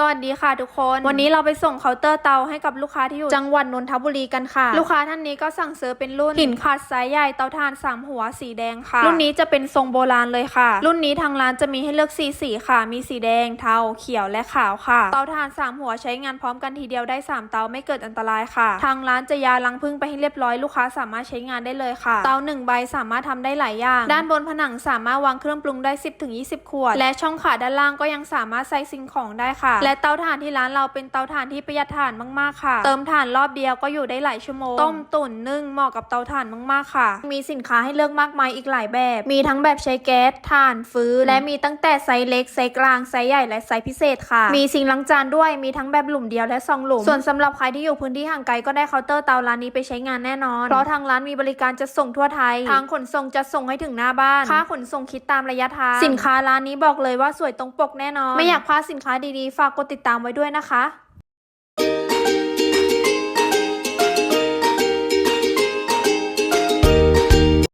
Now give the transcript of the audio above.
สวัสดีค่ะทุกคน วันนี้เราไปส่งเคาน์เตอร์เตาให้กับลูกค้าที่อยู่จังหวัดนนทบุรีกันค่ะ ลูกค้าท่านนี้ก็สั่งซื้อเป็นรุ่นหินขัดไซส์ใหญ่เตาถ่านสามหัวสีแดงค่ะ รุ่นนี้จะเป็นทรงโบราณเลยค่ะ รุ่นนี้ทางร้านจะมีให้เลือกสีสีค่ะ มีสีแดงเทาเขียวและขาวค่ะ เตาถ่านสามหัวใช้งานพร้อมกันทีเดียวได้สามเตาไม่เกิดอันตรายค่ะ ทางร้านจะยาลังพึ่งไปให้เรียบร้อยลูกค้าสามารถใช้งานได้เลยค่ะ เตาหนึ่งใบสามารถทำได้หลายอย่าง ด้านบนผนังสามารถวางเครื่องปรุงได้ 10ถึง20 ขวด และช่องขาด้านล่างก็ยังสามารถใส่สิ่งของได้ค่ะและเตาถ่านที่ร้านเราเป็นเตาถ่านที่ประหยัดถ่านมากๆค่ะ เติมถ่านรอบเดียวก็อยู่ได้หลายชั่วโมง ต้มตุ๋นนึ่งเหมาะกับเตาถ่านมากๆค่ะ มีสินค้าให้เลือกมากมายอีกหลายแบบ มีทั้งแบบใช้แก๊สถ่านฟืนและมีตั้งแต่ไซส์เล็กไซส์กลางไซส์ใหญ่และไซส์พิเศษค่ะ มีซิงค์ล้างจานด้วยมีทั้งแบบหลุมเดียวและซองหลุม ส่วนสำหรับใครที่อยู่พื้นที่ห่างไกลก็ได้เคาน์เตอร์เตาร้านนี้ไปใช้งานแน่นอน เพราะทางร้านมีบริการจัดส่งทั่วไทย ทางขนส่งจะส่งให้ถึงหน้าบ้าน ค่าขนส่งคิดตามระยะทาง สินค้าร้านนี้บอกเลยว่าสวยตรงปกแน่นอน ไม่อยากพลาดสินค้าดีๆ ฝากกดติดตามไว้ด้วยนะคะ